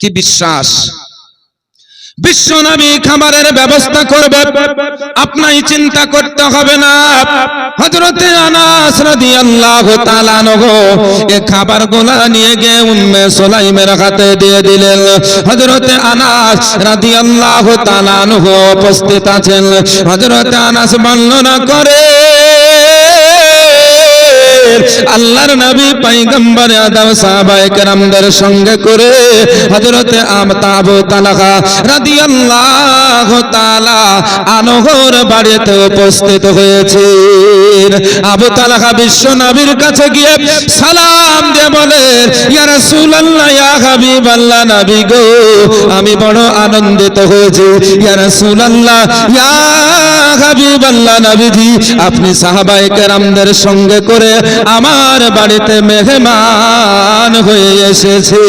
কি বিশ্বাস? বিশ্বনবী খাবারের ব্যবস্থা করবে। আপনাই চিন্তা করতে হবে না। হযরতে আনাস এ খাবার গোলা নিয়ে গিয়ে উম্মে হাতে দিয়ে দিলেন। আনাস উপস্থিত আছেন। হযরতে আনাস বর্ণনা করে আল্লাহর নবী পয়গম্বর আদম সাহাবায়ে কেরামদের সঙ্গে করে হযরতে আমতা আবু তালহা রাদিয়াল্লাহু তাআলা আনহর বাড়িতে উপস্থিত হয়েছেন। আবু তালহা বিশ্ব নবীর কাছে গিয়ে সালাম দিয়ে বলে ইয়া রাসূলুল্লাহ, ইয়া হাবিবাল্লাহ নবী গো, আমি বড় আনন্দিত হয়েছি। ইয়া রাসূলুল্লাহ, ইয়া হাবিবাল্লাহ নবীজি, আপনি সাহাবায়ে কেরামদের সঙ্গে করে আমার বাড়িতে মেহমান হয়ে এসেছে।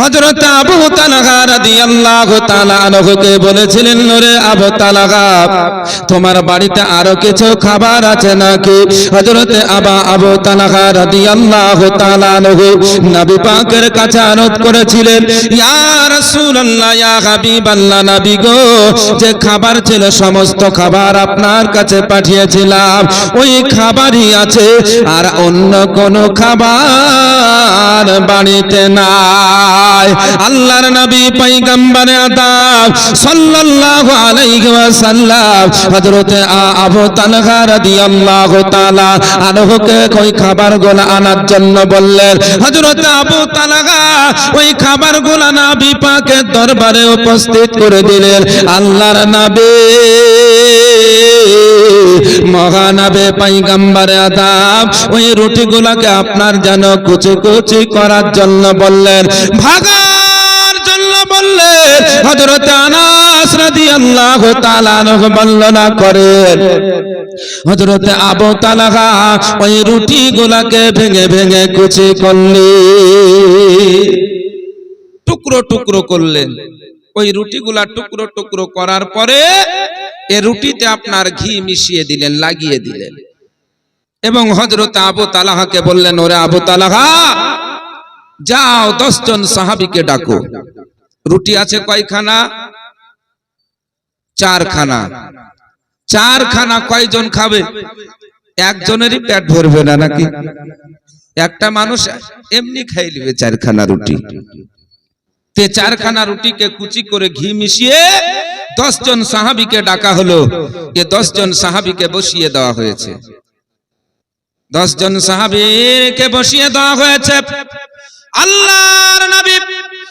হযরত আবু তালহা রাদিয়াল্লাহু তাআলা আনহুকে বলেছিলেন নূরে আবু তালহা, তোমার বাড়িতে আরও কিছু খাবার আছে নাকি? হযরত আবা আবু তালহা রাদিয়াল্লাহু তাআলা আনহু নবী পাকের কাছে আরজ করেছিলেন, ইয়া রাসূলুল্লাহ, ইয়া হাবিবাল্লাহ, নবী গো, যে খাবার ছিল, সমস্ত খাবার আপনার কাছে পাঠিয়েছিলাম, ওই খাবারই আছে, আর অন্য কোনো খাবার বাড়িতে নাই আল্লাহর নবী আদম সাল্লাল্লাহু আলাইহি হযরতে আবু তালহা রাদিয়াল্লাহু তাআলা আনহুকে ওই খাবারগুলো আনার জন্য বললেন আবু তালহা ওই নবী দরবারে উপস্থিত করে দিলেন। আল্লাহর নবী মহানবে আদাব ওই রুটিগুলাকে আপনার যেন কুচি কুচি করার জন্য বললেন বললেন হযরত আনাস রাদিয়াল্লাহু তাআলা বর্ণনা করেন হযরত আবু তালহা ওই রুটিগুলাকে ভেঙে ভেঙে কুচি করলেন টুকরো টুকরো করলেন। ওই টুকরো টুকরো করার পরে এ রুটিতে আপনার ঘি মিশিয়ে দিলেন, লাগিয়ে দিলেন। এবং হজরত আবু তালাহাকে বললেন, ওরে আবু তালাহা, যাও দশজন সাহাবিকে ডাকো। রুটি আছে কয়খানা? চারখানা। চারখানা কয়জন খাবে? একজনেরই পেট ভরবে না নাকি? একটা মানুষ এমনি খাই নেবে চারখানা রুটি। তে চারখানা রুটিকে কুচি করে ঘি মিশিয়ে দশ জন সাহাবিকে ডাকা হলো। এ দশ জন সাহাবিকে বসিয়ে দেওয়া হয়েছে। দশ জন সাহাবিকে বসিয়ে দেওয়া হয়েছে। আল্লাহর নবী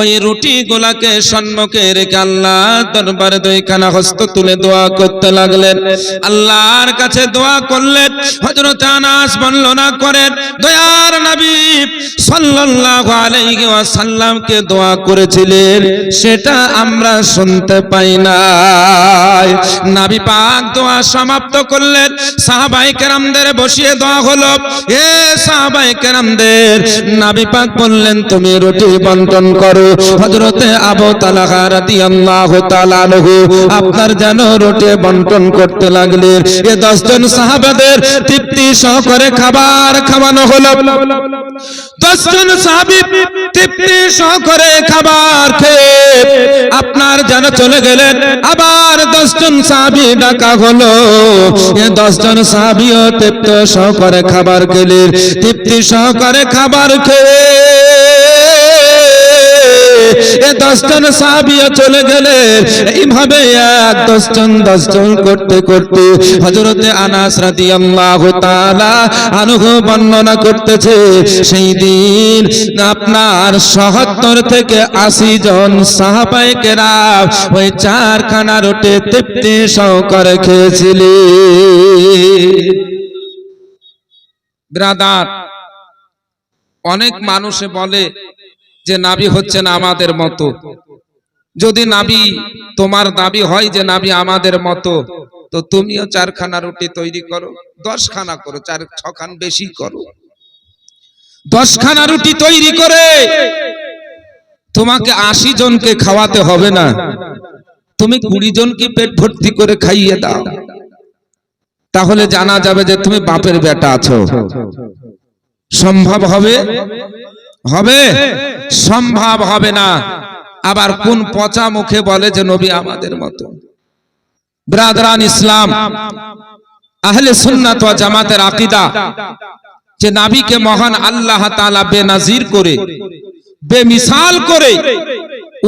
ওই রুটি গুলাকে সম্মুখে রেখে আল্লাহ দরবারে দুইখানা হস্ত তুলে দোয়া করতে লাগলেন। আল্লাহর কাছে দোয়া করলেন। হযরত আনাস বর্ণনা করেন। দয়ার নবী সাল্লাল্লাহু আলাইহি ওয়াসাল্লামকে দোয়া করেছিলেন। সেটা আমরা শুনতে পাই নাই। নবী পাক দোয়া সমাপ্ত করলেন। সাহাবাই কেরামদের বসিয়ে দেওয়া হলো। এ সাহাবাই কেরামদের, নবী পাক বললেন, তুমি রুটি বন্টন করো। হযরতে আবু তালহা রাদিয়াল্লাহু তাআলা আনহু আপনার যেন রুটি বন্টন করতে লাগলেন এ 10 জন সাহাবাদের তৃপ্তি সহকারে খাবার খাওয়ানো হলো। 10 জন সাহাবী তৃপ্তি সহকারে খাবার খেয়ে আপনার যেন চলে গেলেন। আবার 10 জন সাহাবী ডাকা হলো। এ 10 জন সাহাবীও তৃপ্ত সহকারে খাবার খেলেন। তৃপ্তি সহকারে খাবার খেয়ে এ দশজন সাহাবিয়া চলে গেলে এইভাবে এক দশজন দশজন করতে করতে হজরতে আনাস রাদিয়াল্লাহু তাআলা আনহু বর্ণনা করতেছে, সেই দিন আপনার সহত্তর থেকে আশি জন সাহাবায়ে কেরাম ওই চারখানা রুটি তৃপ্তি সহকারে খেয়েছিলেন। ব্রাদার, অনেক মানুষে বলে যে নাবি হচ্ছেন আমাদের মতো। যদি নাবি তোমার দাবি হয় যে নাবি আমাদের মতো, তো তুমিও চারখানা রুটি তৈরি করো, দশখানা করো, চার, ছখান বেশি করো। দশখানা রুটি তৈরি করে তোমাকে আশি জনকে খাওয়াতে হবে না। তুমি কুড়ি জনকে পেট ভর্তি করে খাইয়ে দাও। তাহলে জানা যাবে যে তুমি বাপের বেটা আছো। সম্ভব হবে হবে? সম্ভব হবে না। আবার কোন পচা মুখে বলে যে নবী আমাদের মতো? ব্রাদরান ইসলাম, আহলে সুন্নাত ওয়া জামাতের আকীদা যে নাবিকে মহান আল্লাহ তাআলা বেনাজির করে, বেমিসাল করে,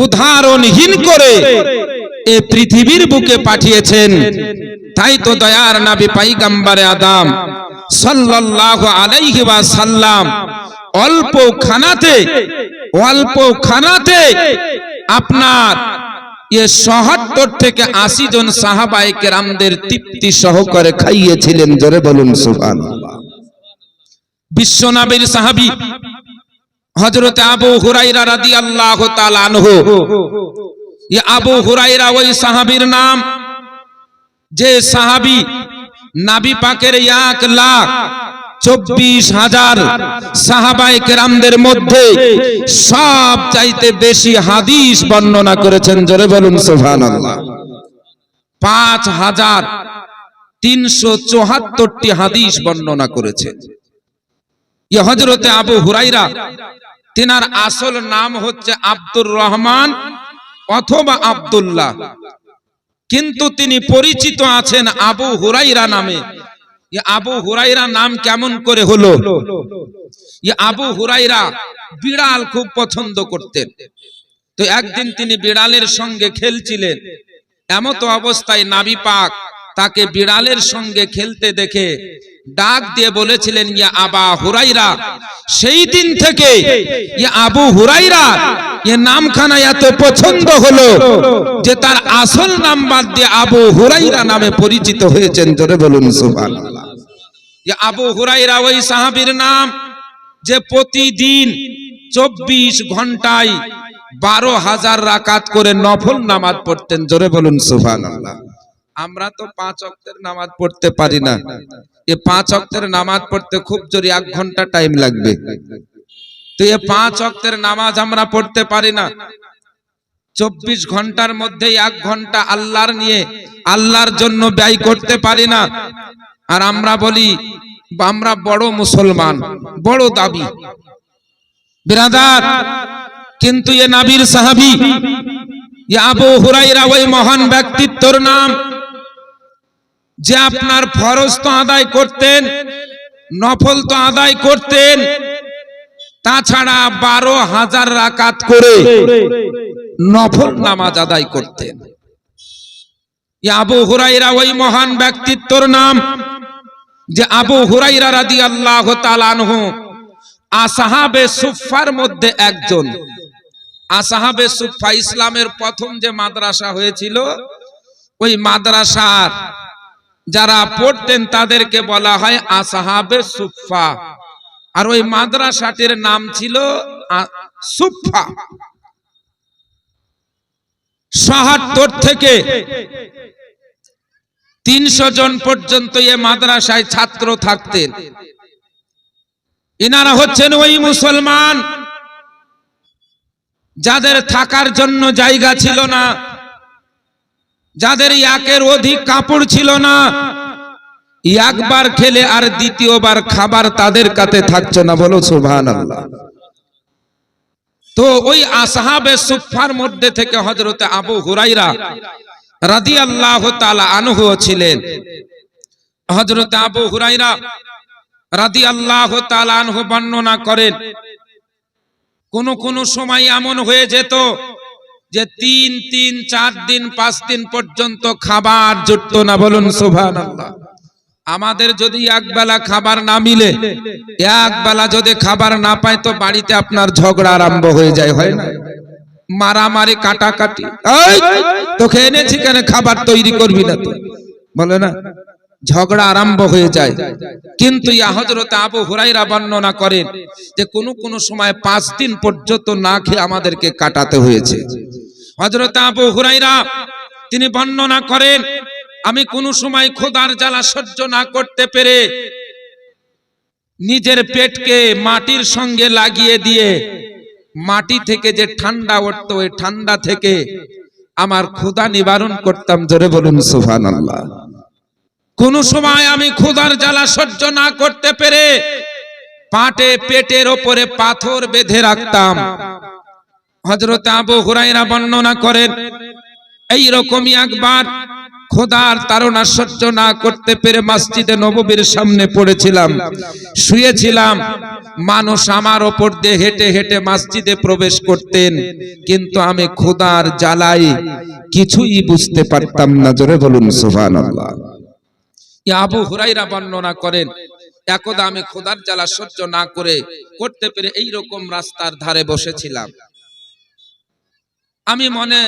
উদাহরণহীন করে এ পৃথিবীর বুকে পাঠিয়েছেন। তাই তো দয়ার নাবি, পাইগাম্বারে আদাম, সাল্লাল্লাহু আলাইহি ওয়া সাল্লাম অল্প খানাতে অল্প খানাতে আপনার সহাত্তর থেকে আশি জন সাহাবাই কেরামদের তৃপ্তি সহকারে খাইয়েছিলেন, জোরে বলুন সুফান বিশ্বনবীর সাহাবি হজরতে আবু হুরাইরা রাদি আল্লাহ আনহু, এ আবু হুরাইরা ওই সাহাবীর নাম, যে সাহাবি নাবি পাকের এক লাখ চব্বিশ হাজার সাহাবাই কেরামদের মধ্যে সব চাইতে বেশি হাদিস বর্ণনা করেছেন, জোরে বলুন সোহান পাঁচ হাজার তিনশো চুহাত্তরটি হাদিস বর্ণনা করেছে। হজরতে আবু হুরাইরা তিনার আসল নাম হচ্ছে আব্দুর রহমান অথবা আব্দুল্লাহ। কিন্তু তিনি পরিচিত আছেন আবু হুরাইরা নামে। আবু হুরাইরা নাম কেমন করে হলো? আবু হুরাইরা বিড়াল খুব পছন্দ করতেন। তো একদিন তিনি বিড়ালের সঙ্গে খেলছিলেন। এমত অবস্থায় নাবি পাক তাকে বিড়ালের সঙ্গে খেলতে দেখে ডাক দিয়ে বলেছিলেন, ইয়া আবা হুরাইরা সেই দিন থেকে ইয়া আবু হুরাইরা এ নামখানা এত পছন্দ হলো যে তার আসল নাম বাদ দিয়ে আবু হুরাইরা নামে পরিচিত হয়েছেন। ধরে বলুন, সুবহানাল্লাহ। ইয়া আবু হুরাইরা ওই সাহাবীর নাম, যে প্রতিদিন চব্বিশ ঘন্টায় বারো হাজার রাকাত করে নফল নামাজ পড়তেন। জোরে বলুন, সুবহানাল্লাহ। আমরা তো পাঁচ অক্টের নামাজ পড়তে পারি না। এ পাঁচ অক্টের নামাজ পড়তে খুব জোরে এক ঘণ্টা টাইম লাগবে। তো এ পাঁচ অক্টের নামাজ আমরা পড়তে পারি না। চব্বিশ ঘণ্টার মধ্যে এক ঘণ্টা আল্লাহর নিয়ে, আল্লাহর জন্য ব্যয় করতে পারি না। আর আমরা বলি আমরা বড় মুসলমান, বড় দাবি। বিরাদার, কিন্তু এ নাবির সাহাবি আবু হুরাইরা ওই মহান ব্যক্তিত্বর নাম, যে আপনার ফরজ তো আদায় করতেন, নফল তো আদায় করতেন, তাছাড়া বারো হাজার রাকাত করে নফল নামাজ আদায় করতেন। আবু হুরাইরা ওই মহান ব্যক্তিত্বর নাম যে আবু হুরাইরা রাদি আল্লাহ তালানহু আসাহাবে সুফার মধ্যে একজন। আসাহাবে সুফা ইসলামের প্রথম যে মাদ্রাসা হয়েছিল, ওই মাদ্রাসার যারা পড়তেন তাদেরকে বলা হয় আসাহাবে সুফা আর ওই মাদ্রাসাটির নাম ছিল সুফা সাহাত্তর থেকে তিনশো জন পর্যন্ত এ মাদ্রাসায় ছাত্র থাকতেন। এনারা হচ্ছেন ওই মুসলমান যাদের থাকার জন্য জায়গা ছিল না, যাদের একের অধিক কাপড় ছিল না। একবার খেলে আর দ্বিতীয়বার খাবার তাদের কাছে থাকছে না বলো সুভান তো ওই আসাহাবে সুফার মধ্যে থেকে হজরতে আবু হুরাইরা রাদি আল্লাহ আনহু ছিলেন। হজরতে আবু হুরাইরা রাদি আল্লাহ আনহু বর্ণনা করেন, কোন কোন সময় এমন হয়ে যেত যে তিন তিন, চার দিন, পাঁচ দিন পর্যন্ত খাবার জুটত না। বলুন সুভান আমাদের যদি এক বেলা খাবার না মিলে, এক বেলা যদি খাবার না পায়, তো বাড়িতে আপনার ঝগড়া আরম্ভ হয়ে যায়, হয় না? মারামারি, কাটাকাটি। তোকে এনেছি কেন? খাবার তৈরি করবি না তো বলে না, ঝগড়া আরম্ভ হয়ে যায়। কিন্তু ইয়া আবু হুরাইরা বর্ণনা করেন যে কোন কোন সময় পাঁচ দিন পর্যন্ত না খেয়ে আমাদেরকে কাটাতে হয়েছে। হজরত আবু হুরাইরা তিনি বর্ণনা করেন, আমি কোন সময় খোদার জ্বালা সহ্য না করতে পেরে নিজের পেটকে মাটির সঙ্গে লাগিয়ে দিয়ে মাটি থেকে যে ঠান্ডা উঠতো, ওই ঠান্ডা থেকে আমার ক্ষুধা নিবারণ করতাম ধরে বলুন সুফান আল্লাহ কোন সময় আমি ক্ষুধার জ্বালা সহ্য না করতে পেরে পাটে, পেটের ওপরে পাথর বেঁধে রাখতাম। হজরত আবু হুরাইরা বর্ণনা করেন এই রকমই একবার খোদার তারা সহ্য না করতে পেরে মসজিদে নববীর সামনে পড়েছিলাম। শুয়েছিলাম। মানুষ আমার ওপর দিয়ে হেঁটে হেঁটে মসজিদে প্রবেশ করতেন। কিন্তু আমি খোদার জ্বালাই কিছুই বুঝতে পারতাম না। জোরে বলুন সুফান আল্লাহ আবু হুরাইরা বর্ণনা করেন, একদা আমি খোদার জ্বালা সহ্য না করে করতে পেরে এই রকম রাস্তার ধারে বসেছিলাম। আমি মনে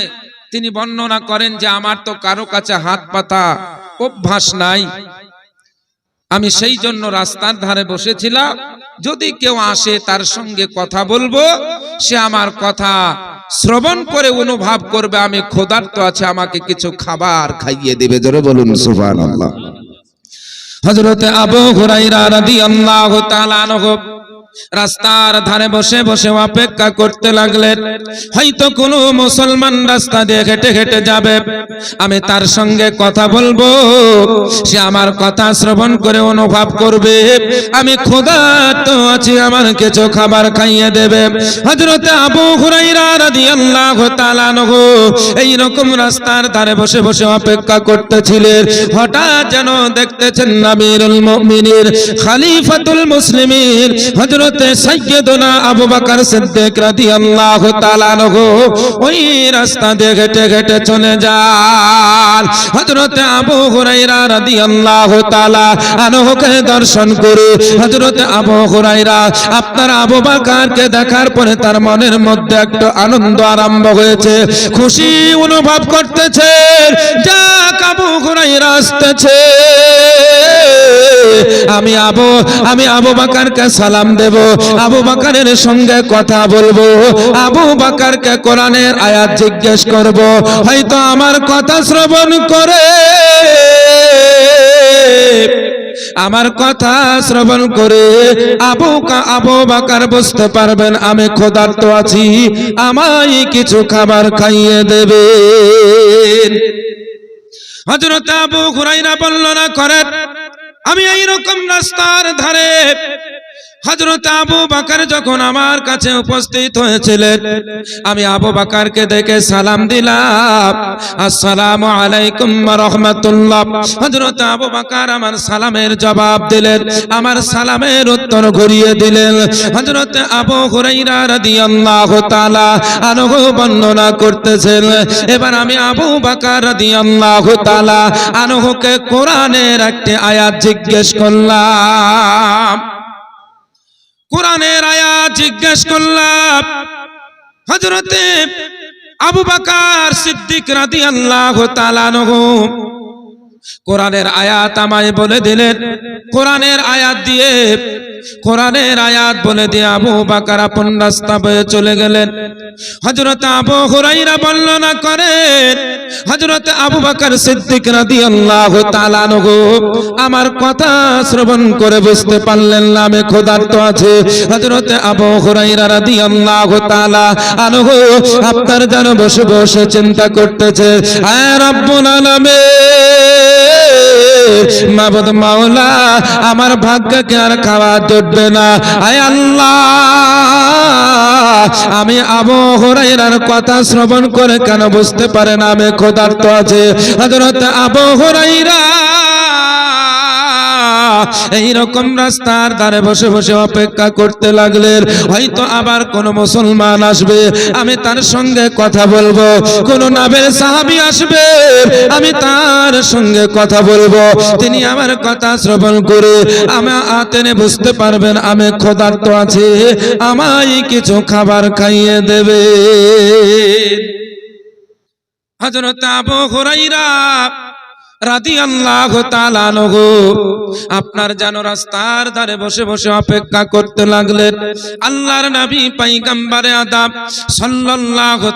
তিনি বর্ণনা করেন যে আমার তো কারও কাছে হাত পাতা অভ্যাস নাই। আমি সেই জন্য রাস্তার ধারে বসেছিলাম। যদি কেউ আসে তার সঙ্গে কথা বলব, সে আমার কথা শ্রবণ করে অনুভব করবে, আমি ক্ষুধার্ত আছে, আমাকে কিছু খাবার খাইয়ে দেবে। জোরে বলুন, সুবহানাল্লাহ। হযরতে আবু হুরাইরা রাদিয়াল্লাহু তাআলা আনহু রাস্তার ধারে বসে বসে অপেক্ষা করতে লাগলেন। হয়তো কোনো মুসলমান রাস্তা দিয়ে হেঁটে হেঁটে যাবে। আমি তার সঙ্গে কথা বলব। সে আমার কথা শ্রবণ করে অনুভব করবে। আমি খোদা তো আছি, আমার কিছু খাবার খাইয়ে দেবে। হজরতে আবু হুরাইরা রাদিয়াল্লাহু তাআলা আনহু এই রকম রাস্তার ধারে বসে বসে অপেক্ষা করতেছিলেন। হঠাৎ যেন দেখতেছেন আমিরুল মুমিনিন, খলিফাতুল মুসলিমিন, হযরতে সাইয়্যিদুনা আবু বকর সিদ্দিক রাদিয়াল্লাহু তাআলা আনহু ওই রাস্তা দিয়ে হেঁটে হেঁটে চলে যান। হযরতে আবু হুরায়রা রাদিয়াল্লাহু তাআলা আনহুকে দর্শন করে হযরতে আবু হুরায়রা আপনার আবু বকরকে দেখার পরে তার মনের মধ্যে একটা আনন্দ আরম্ভ হয়েছে, খুশি অনুভব করতেছে, যাক আবু হুরায়রা আসতেছে। আমি আবু আমি আবু বাকারকে সালাম দেব। আবু বাকারের সঙ্গে কথা বলব। আবু বাকারকে কোরআনের আয়াত জিজ্ঞেস করব। হয়তো আমার কথা শ্রবণ করে। আমার কথা শ্রবণ করে আবু আবু বাকার বুঝতে পারবেন, আমি ক্ষুধার্ত আছি। আমায় কিছু খাবার খাইয়ে দেবে হজরত আবু হুরাইরা বর্ণনা করেন। আমি এই রকম রাস্তার ধারে হজরত আবু বাকার যখন আমার কাছে উপস্থিত হয়েছিলেন, আমি আবু বাকারকে দেখে সালাম দিলাম। আসসালামু আলাইকুম রাহমাতুল্লাহ। হযরত আবু বাকার আমার সালামের জবাব দিলেন, আমার সালামের উত্তর ঘুরিয়ে দিলেন। হজরত আবু হুরাইরা রাদিয়াল্লাহু তাআলা আনহু বর্ণনা করতেছেন, এবার আমি আবু বাকার রাদিয়াল্লাহু তাআলা আনহুকে কোরআনের একটি আয়াত জিজ্ঞেস করলাম। কোরআনের আয়াত জিজ্ঞেস করলাম হজরতে আবু বাকার সিদ্দিক রাদিয়াল্লাহু তাআলা আনহু কোরআনের আয়াত আমায় বলে দিলেন। কোরআনের আয়াত দিয়ে, কোরআনের আয়াত বলে দিয়ে আবু বাকার আপন রাস্তা বয়ে চলে গেলেন। হযরত আবু হুরাইরা বর্ণনা করেন, হযরত আবু বাকার সিদ্দিক রাদিয়াল্লাহু তাআলা আনহু, আমার কথা শ্রবণ করে বুঝতে পারলেন না, আমি ক্ষুধার্ত আছে। হযরত আবু হুরাইরা রাদিয়াল্লাহু তাআলা আনহু আপনার যেন বসে বসে চিন্তা করতেছে আয় রব্বুল আলামিন। মাবুদ মাওলা, আমার ভাগ্যকে আর খাওয়া জুটবে না। আয় আল্লাহ, আমি আবু হুরাইরার কথা শ্রবণ করে কেন বুঝতে পারে না? আমি তো আছে। হযরত আবু হুরাইরা এইরকম রাস্তার ধারে বসে বসে অপেক্ষা করতে লাগলেন। হয়তো আবার কোন মুসলমান আসবে। আমি তার সঙ্গে কথা বলব। কোন নাবের সাহাবি আসবে। আমি তার সঙ্গে কথা বলব। তিনি আমার কথা শ্রবণ করে আমি আতেনে বুঝতে পারবেন, আমি ক্ষুধার্ত আছি। আমায় কিছু খাবার খাইয়ে দেবে। হযরত আবু হুরাইরা রাদি আল্লাহ আপনার যেন রাস্তার ধারে বসে বসে অপেক্ষা করতে লাগলেন। আল্লাহর নবী পাইগাম্বারে আদাব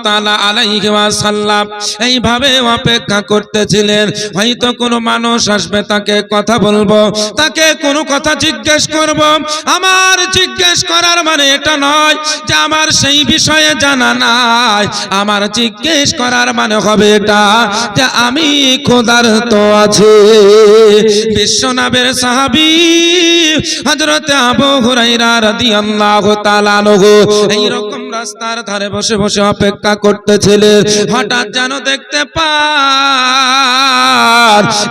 তাআলা আলাইহি ওয়াসাল্লাম এইভাবে অপেক্ষা করতেছিলেন। হয়তো কোনো মানুষ আসবে, তাকে কথা বলব, তাকে কোনো কথা জিজ্ঞেস করব। আমার জিজ্ঞেস করার মানে এটা নয় যে আমার সেই বিষয়ে জানা নাই। আমার জিজ্ঞেস করার মানে হবে এটা যে আমি খোদার আছে। বিশ্বনাবের সাহাবী হযরত আবু হুরায়রা রাদিয়াল্লাহু তাআলা এই রকম রাস্তার ধারে বসে বসে অপেক্ষা করতেছিলেন। হঠাৎ যেন দেখতে পান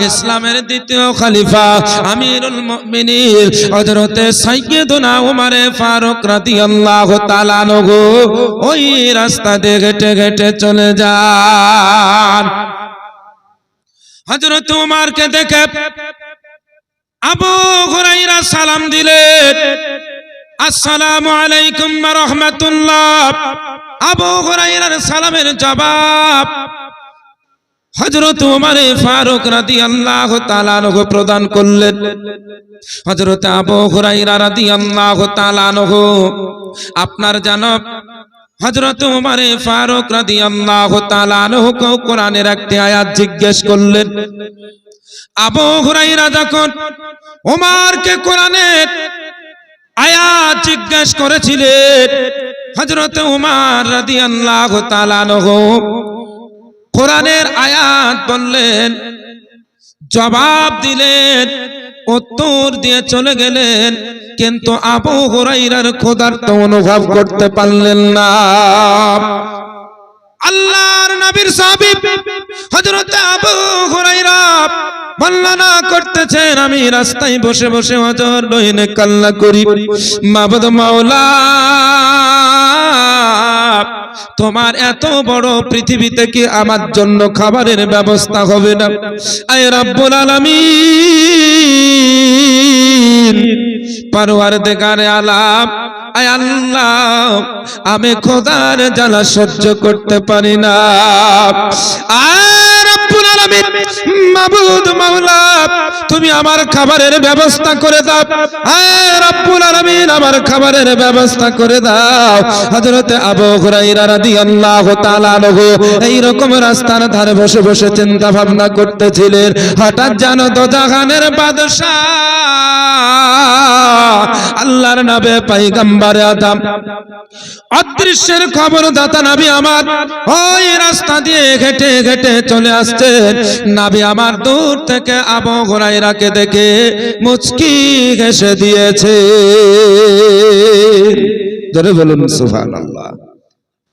ইসলামের দ্বিতীয় খলিফা আমিরুল মুমিনিন হযরত সাইয়্যিদুনা উমর ফারুক রাদিয়াল্লাহু তাআলা আনহু ওই রাস্তা দিয়ে হেঁটে হেঁটে চলে যান। হযরত উমারকে দেখে আবু হুরাইরা সালাম দিলেন আসসালামু আলাইকুম ওয়া রাহমাতুল্লাহ। আবু হুরাইরার সালামের জবাব হযরত উমর ফারুক রাদিয়াল্লাহু তাআলা আনহু প্রদান করলেন। হযরত আবু হুরাইরা রাদিয়াল্লাহু তাআলা আনহু, আপনার জানব হযরত উমর ফারুক তাআলা আনহু কোরআনের একটি আয়াত জিজ্ঞেস করলেন, আবু হুরাইরা যখন ওমারকে কোরআনের আয়াত জিজ্ঞেস করেছিলেন, হযরত উমার তাআলা আনহু কোরআনের আয়াত বললেন, জবাব দিলেন উত্তর দিয়ে চলে গেলেন, কিন্তু আবু হুরাইরার অনুভব করতে পারলেন না। আল্লাহর নবীর সাহাবী হযরত আবু হুরাইরা বর্ণনা করতেছেন, আমি রাস্তায় বসে বসে হজর নহিনে কাল্লা করি। মাবুদ মাওলা তোমার এত বড় পৃথিবীতে কি আমার জন্য খাবারের ব্যবস্থা হবে না। আয় রাব্বুল আলামিন। পারওয়ার দেখারে আলাপ। আয় আল্লাহ, আমি খোদার জ্বালা সহ্য করতে পারি না। রব্বুল আলামিন মাবুদ মাওলা, তুমি আমার খাবারের ব্যবস্থা করে দাও। আয় রব্বুল আলামিন, আমার খাবারের ব্যবস্থা করে দাও। হযরত আবু হুরায়রা রাদিয়াল্লাহু তাআলা আনহু এই রকম রাস্তার ধারে বসে বসে চিন্তা ভাবনা করতেছিলেন, হঠাৎ জানো দোজাহানের বাদশা আল্লাহর নবে পাইগাম্বার আদম। অদৃশ্যের খবর দাতা নবী আমার, ওই রাস্তা দিয়ে ঘেটে ঘেটে চলে আসছেন নবী আমার দূর থেকে আবু হুরায়রাকে দেখে মুচকি ঘেসে দিয়েছে। জোরে বলুন, সুবহানাল্লাহ।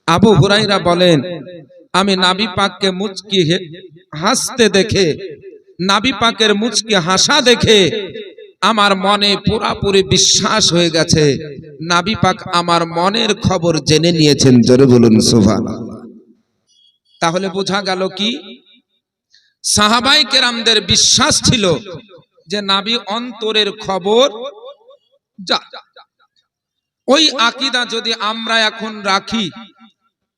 আবু হুরাইরা বলেন, আমি নাবি পাককে মুচকি হাসতে দেখে, নাবি পাকের মুচকি হাসা দেখে আমার মনে পুরাপুরি বিশ্বাস হয়ে গেছে। নাবি পাক আমার মনের খবর জেনে নিয়েছেন। জোরে বলুন, সুবহানাল্লাহ। তাহলে বোঝা গেল কি? সাহাবাই কেরামদের বিশ্বাস ছিল যে নাবি অন্তরের খবর যা। ওই আকিদা যদি আমরা এখন রাখি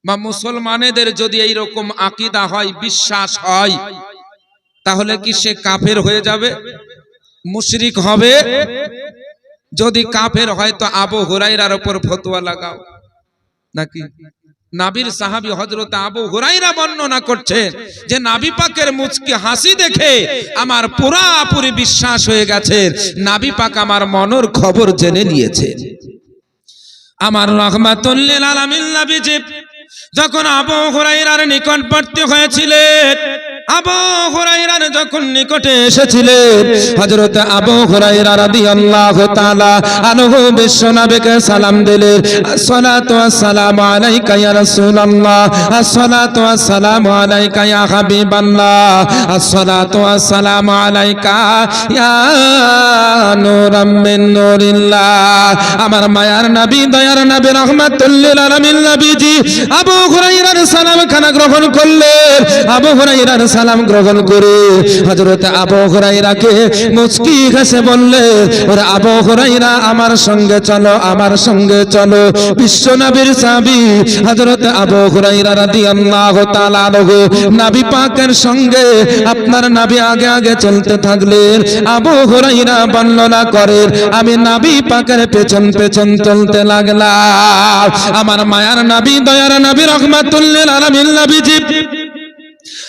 বা মুসলমানেদের যদি এই রকম আকিদা হয়, বিশ্বাস হয়, তাহলে কি সে কাফের হয়ে যাবে? মুশরিক হবে? যদি কাফের হয় তো আবু হুরাইরার উপর ফতোয়া লাগাও। নাকি? নাবির সাহাবি হজরত আবু হুরাইরা বর্ণনা করছেন যে নাবি পাকের মুচকে হাসি দেখে আমার পুরাপুরি বিশ্বাস হয়ে গেছে, নাবি পাক আমার মনের খবর জেনে নিয়েছে। আমার রহমাতুল্লিল আলামিন নবীজি, যখন আবু হুরাইরার নিকটবর্তী হয়েছিলেন আবু হুরাইরার যখন নিকটে এসেছিলেন, হযরত আবু হুরাইরা রাদিয়াল্লাহু তাআলা আনহু বিশ্বনবীকে সালাম দিলেন, আসসালাতু ওয়াসসালামু আলাইকা ইয়া রাসূলুল্লাহ, আসসালাতু ওয়াসসালামু আলাইকা ইয়া হাবিবাল্লাহ, আসসালাতু ওয়াসসালামু আলাইকা ইয়া নূরাম মিন নূরিল্লাহ। আমার মায়ার নবী, দয়ার নবী রহমাতুল্লিল আলামিন নবীজি আবু হুরাইরার সালাম খানা গ্রহণ করলেন। আবু হুরাইরার সালাম গ্রহণ করে হযরত আবু হুরাইরাকে মুচকি হেসে বললে, ওরে আবু হুরাইরা আমার সঙ্গে চলো, আমার সঙ্গে চলো। বিশ্ব নবীর সাহাবী হযরত আবু হুরাইরা রাদিয়াল্লাহু তাআলা আনহু, নবী পাকের সঙ্গে আপনার নবী আগে আগে চলতে থাকলেন আবু হুরাইরা বর্ণনা করেন আমি নবী পাকের পেছন পেছন চলতে লাগলাম। আমার মায়ার নবী, দয়ার নবী রহমাতুল্লিল আলামিন নবীজি।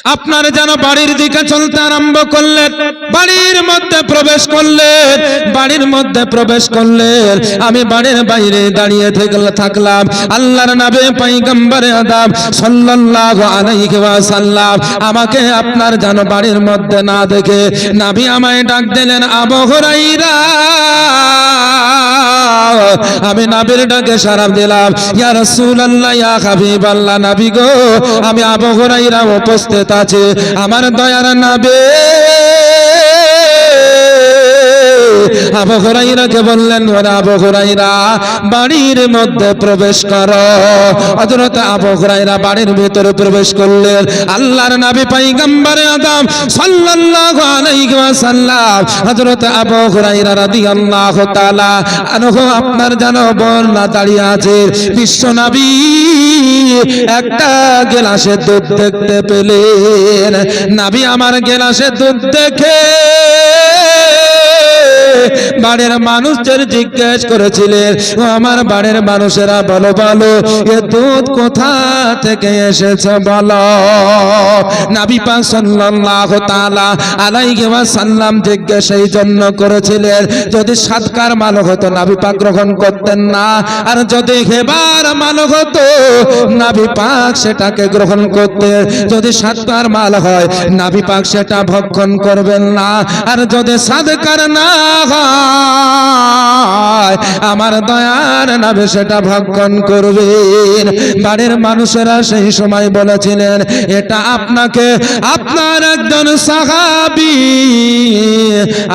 আপনার যেন বাড়ির দিকে চলতে আরম্ভ করলেন, বাড়ির মধ্যে প্রবেশ করলেন, বাড়ির মধ্যে প্রবেশ করলেন। আমি বাড়ির বাইরে দাঁড়িয়ে থেকে থাকলাম। আল্লাহর নাবে পাইগম্বরে আদাব সাল্লাল্লাহু আলাইহি আমাকে আপনার যেন বাড়ির মধ্যে না দেখে, নাবি আমায় ডাক দিলেন, আবু হুরাইরা আমি নাবির ডাকে সারাপ দিলাম। ইয়া রাসূলুল্লাহ, ইয়া হাবিবাল্লাহ, নবী গো, আমি আবু উপস্থিত আছে। আমার দয়ার নবী। আবু হুরাইরাকে বললেন, ওরে আবু হুরাইরা বাড়ির মধ্যে প্রবেশ করো। হযরত আবু হুরাইরা বাড়ির ভিতরে প্রবেশ করলেন। আল্লাহর নবী পয়গম্বর আদম সাল্লাল্লাহু আলাইহি ওয়াসাল্লাম, হযরত আবু হুরাইরা রাদিয়াল্লাহু তাআলা আনহু, আপনার বর্ণা দাঁড়িয়ে আছে। বিশ্ব নবী একটা গেলাসে দুধ দেখতে পেলেন। নবী আমার গেলাসে দুধ দেখে বাড়ির মানুষদের জিজ্ঞেস করেছিলেন আমার বাড়ির মানুষেরা বলো বলো, এ দুধ কোথা থেকে এসেছে বলো? নাবি সাল্লাল্লাহু তাআলা আলাইহি জিজ্ঞেস এই জন্য করেছিলেন, যদি সাতকার মাল হতো, নাবি পাক গ্রহণ করতেন না। আর যদি হেবার মাল হতো, নাবি পাক সেটাকে গ্রহণ করতে যদি সাতকার মাল হয়, নাবি পাক সেটা ভক্ষণ করবেন না। আর যদি সাদকার না হয় আমার দয়ার নাবে সেটা ভক্ষণ করবেন। বাড়ির মানুষেরা সেই সময় বলেছিলেন, এটা আপনাকে, আপনার একজন সাহাবি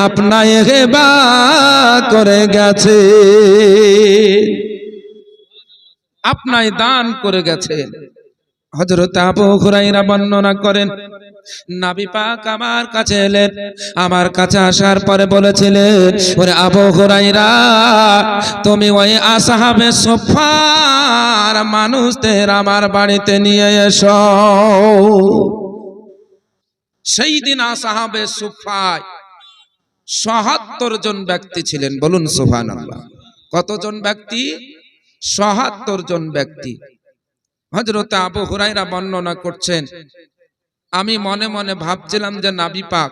আপনায় হেবা করে গেছে। আপনায় দান করে গেছেন হযরত আবু হুরাইরা বর্ণনা করেন, নাবি পাক আমার কাছে এলেন। আমার কাছে আসার পরে বলেছিলেন, ওরে আবু হুরাইরা তুমি ওই আসহাবে সোফার মানুষদের আমার বাড়িতে নিয়ে এসো। সেই দিন আসাহাবে সুফায় সহাত্তর জন ব্যক্তি ছিলেন। বলুন সুফান কতজন ব্যক্তি? সহাত্তর জন ব্যক্তি। হজরত আবু হুরাইরা বর্ণনা করছেন, আমি মনে মনে ভাবছিলাম যে নাবি পাক,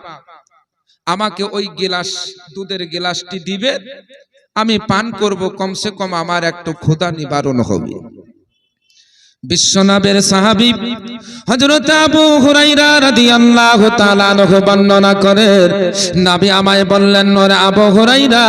আমাকে ওই গিলাস, দুধের গিলাসটি দিবে, আমি পান করব, কমসে কম আমার একটু ক্ষুধা নিবারণ হবে। বিশ্বনাবের সাহাবী হযরত আবু হুরাইরা রাদিয়াল্লাহু তাআলা আনহু বর্ণনা করেন, নবী আমায় বললেন, ওরে আবু হুরাইরা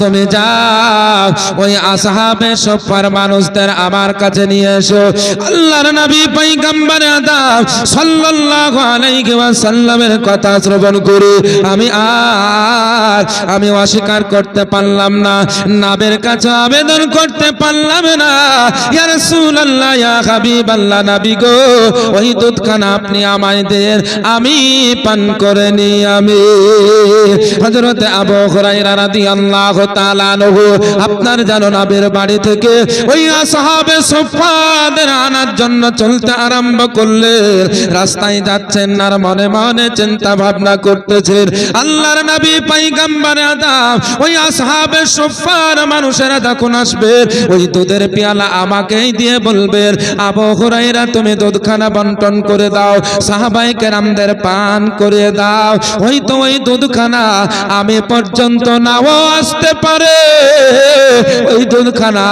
তুমি যাও, ওই আসহাবে সফর মানুষদের আমার কাছে নিয়ে এসো। আল্লাহর নবী পয়গম্বর আদম সাল্লাল্লাহু আলাইহি ওয়াসাল্লামের কথা শ্রবণ করে। আমি আর, আমি অস্বীকার করতে পারলাম না, নাবের কাছে আবেদন করতে পারলাম না। ইয়া রাসূলুল্লাহ হাবিবাল্লাহ নবী গো, ওই আপনি আমায় আমি পান করে নি আমি। হযরত আবু রাদিয়াল্লাহু তাআলা আপনার জানো নবীর বাড়ি থেকে ওই আসহাবে সুফাদের আনার জন্য চলতে আরম্ভ করলেন। রাস্তায় যাচ্ছেন আর মনে মনে চিন্তা ভাবনা করতেছেন, আল্লাহর নবী পয়গম্বর আদম ওই আসহাবে সুফার মানুষেরা যখন আসবে, ওই দুধের পেয়ালা আমাকেই দিয়ে বলবেন আবু হুরায়রা, তুমি দুধখানা বন্টন করে দাও সাহাবাই কেরামদের পান করে দাও। হয়তো ওই দুধখানা আমি পর্যন্ত নাও আসতে পারে। ওই দুধখানা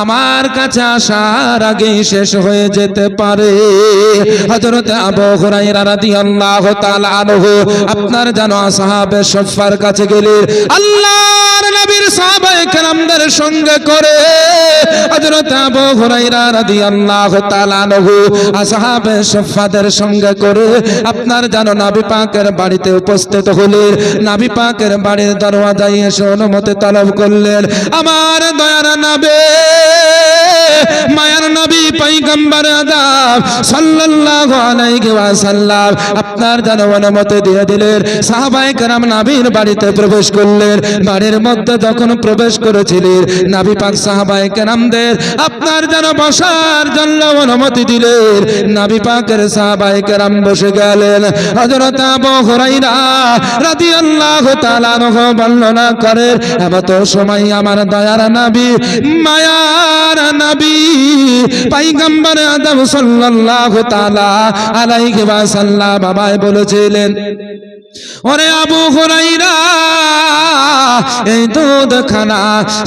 আমার কাছে আসার আগেই শেষ হয়ে যেতে পারে। হযরত আবু হুরায়রা রাদিয়াল্লাহু তাআলা আনহু, আপনার জানো সাহাবে সফার কাছে গেলে আল্লাহর সাহাবায়ে সঙ্গে করে হযরত আবু হুরায়রা রাদিয়াল্লাহু তাআলা আনহু আসহাবে সুফাদের সঙ্গে করে আপনার জানো নাবি পাকের বাড়িতে উপস্থিত হলেন নাবি পাকের বাড়ির দরওয়াজায় এসে অনুমতি তলব করলেন। আমার দয়ার নাবে, মায়ার নবী, পয়গম্বর আদাব সাল্লাল্লাহু আলাইহি ওয়াসাল্লাম আপনার যেন অনুমতি দিয়ে দিলেন। সাহাবায়ে কেরাম নবীর বাড়িতে প্রবেশ করলেন। বাড়ির মধ্যে যখন প্রবেশ করেছিলেন নবী পাক সাহাবায়ে কেরামদের আপনার যেন বসার জন্য অনুমতি দিলেন। নবী পাকের সাহাবায়ে কেরাম বসে গেলেন। হযরত আবু হুরায়রা রাদিয়াল্লাহু তাআলা বর্ণনা এমত সময় আমার দয়ার নবী, মায়ার নবী, পয়গম্বর আদম সাল্লাল্লাহু তাআলা আলাইহি ওয়াসাল্লাম বাবাই বলেছিলেন ওরে আবু হুরাইরা, এই দুধ খানা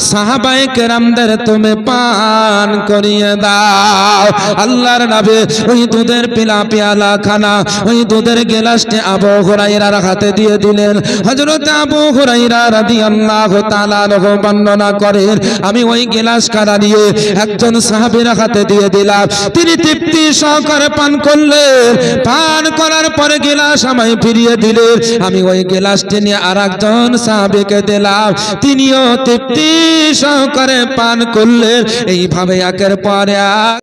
সাহাবাই কেরামদের তুমি পান করিয়ে দাও। আল্লাহর নবী ওই দুধের পিলা পিয়ালা খানা, ওই দুধের গেলাসটি আবু হুরাইরার হাতে দিয়ে দিলেন। হযরত আবু হুরাইরা রাদিয়াল্লাহু তাআলা আনহু বর্ণনা করেন, আমি ওই গেলাস খানা নিয়ে একজন সাহাবীর হাতে দিয়ে দিলাম। তিনি তৃপ্তি সহকারে পান করলেন। পান করার পরে গেলাস আমায় ফিরিয়ে দিলেন। আমি ওই গেলাসটি নিয়ে আর একজন সাহাবিকে দিলাম। তিনিও তৃপ্তি সহকারে পান করলেন। এইভাবে একের পরে